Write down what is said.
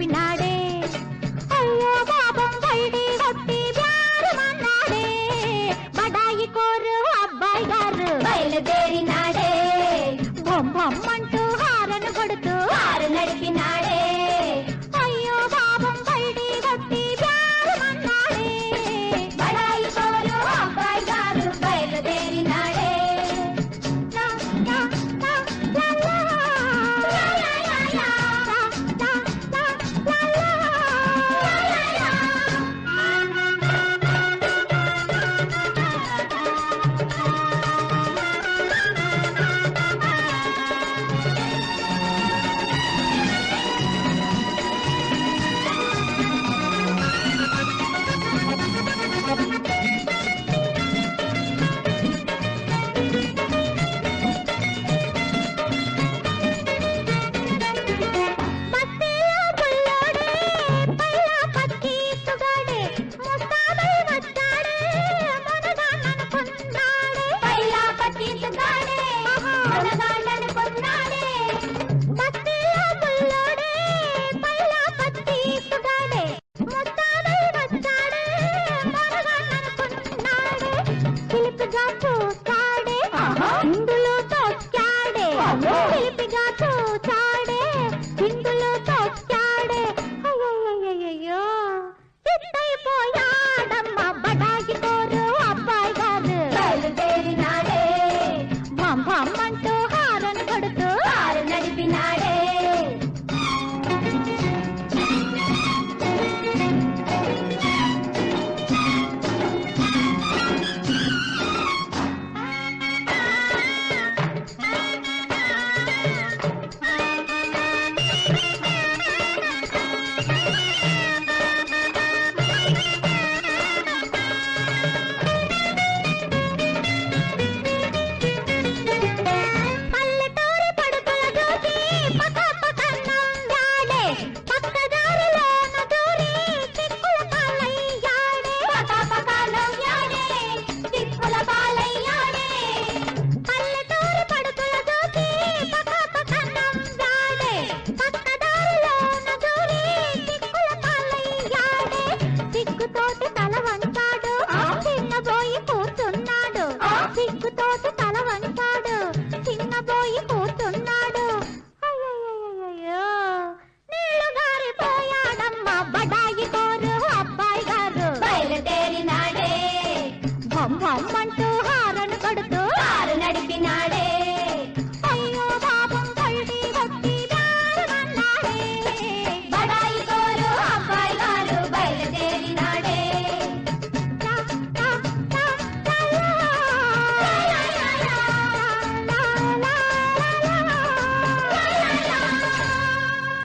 பின்னாடே. ஐயோ பாபம் பள்ளி ஒட்டி யாரு வந்தாடே படாயிக்கு ஒரு அப்பாய்காரு பயிலுதேறி நாடே. பொம்மம்மன் సిగ్గుతోటి తల వంచాడు. చిన్నబోయి కూతున్నాడు అయ్యయ్యో నీళ్ళు గారిపోయాడమ్మా బడాయి కోరు అబ్బాయి గారు. బయలుదేరినాడే. బొమ్మ